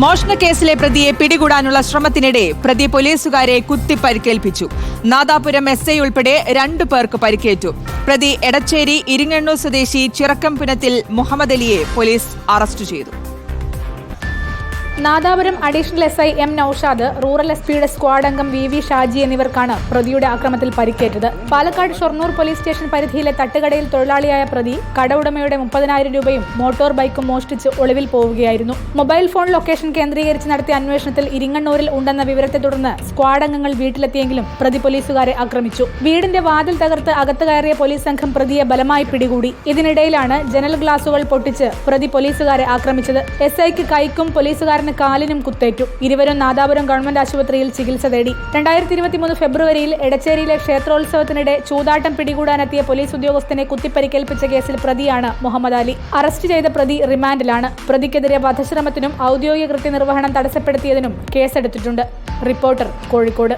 മോഷണ കേസിലെ പ്രതിയെ പിടികൂടാനുള്ള ശ്രമത്തിനിടെ പ്രതി പോലീസുകാരെ കുത്തി പരിക്കേൽപ്പിച്ചു നാദാപുരം എസ് ഐ ഉൾപ്പെടെ രണ്ടു പേർക്ക് പരിക്കേറ്റു. പ്രതി എടച്ചേരി ഇരിങ്ങണ്ണൂർ സ്വദേശി ചിറക്കംപുനത്തിൽ മുഹമ്മദ് അലിയെ പോലീസ് അറസ്റ്റ് ചെയ്തു. Nadapuram additional S I M Noushad rural S പിയുടെ സ്ക്വാഡ് അംഗം വി വി ഷാജി എന്നിവർക്കാണ് പ്രതിയുടെ ആക്രമത്തിൽ പരിക്കേറ്റത്. പാലക്കാട് ഷൊർണൂർ പോലീസ് സ്റ്റേഷൻ പരിധിയിലെ തട്ടുകടയിൽ തൊഴിലാളിയായ പ്രതി കട ഉടമയുടെ മുപ്പതിനായിരം രൂപയും മോട്ടോർ ബൈക്കും മോഷ്ടിച്ച് ഒളിവിൽ പോവുകയായിരുന്നു. മൊബൈൽ ഫോൺ ലൊക്കേഷൻ കേന്ദ്രീകരിച്ച് നടത്തിയ അന്വേഷണത്തിൽ ഇരിങ്ങണ്ണൂരിൽ ഉണ്ടെന്ന വിവരത്തെ തുടർന്ന് സ്ക്വാഡ് അംഗങ്ങൾ വീട്ടിലെത്തിയെങ്കിലും പ്രതി പോലീസുകാരെ ആക്രമിച്ചു. വീടിന്റെ വാതിൽ തകർത്ത് അകത്ത് കയറിയ പോലീസ് സംഘം പ്രതിയെ ബലമായി പിടികൂടി. ഇതിനിടയിലാണ് ജനൽ ഗ്ലാസുകൾ പൊട്ടിച്ച് പ്രതി പോലീസുകാരെ ആക്രമിച്ചത്. എസ് ഐക്ക് കൈക്കും പോലീസുകാരന് കാലിനും കുത്തേറ്റു. ഇരുവരും നാദാപുരം ഗവൺമെന്റ് ആശുപത്രിയിൽ ചികിത്സ തേടി. രണ്ടായിരത്തി ഇരുപത്തിമൂന്ന് ഫെബ്രുവരിയിൽ എടച്ചേരിയിലെ ക്ഷേത്രോത്സവത്തിനിടെ ചൂതാട്ടം പിടികൂടാനെത്തിയ പോലീസ് ഉദ്യോഗസ്ഥനെ കുത്തിപ്പരിക്കേൽപ്പിച്ച കേസിൽ പ്രതിയാണ് മുഹമ്മദ് അലി. അറസ്റ്റ് ചെയ്ത പ്രതി റിമാൻഡിലാണ്. പ്രതിക്കെതിരെ വധശ്രമത്തിനും ഔദ്യോഗിക കൃത്യനിർവഹണം തടസ്സപ്പെടുത്തിയതിനും കേസെടുത്തിട്ടുണ്ട്. റിപ്പോർട്ടർ കോഴിക്കോട്.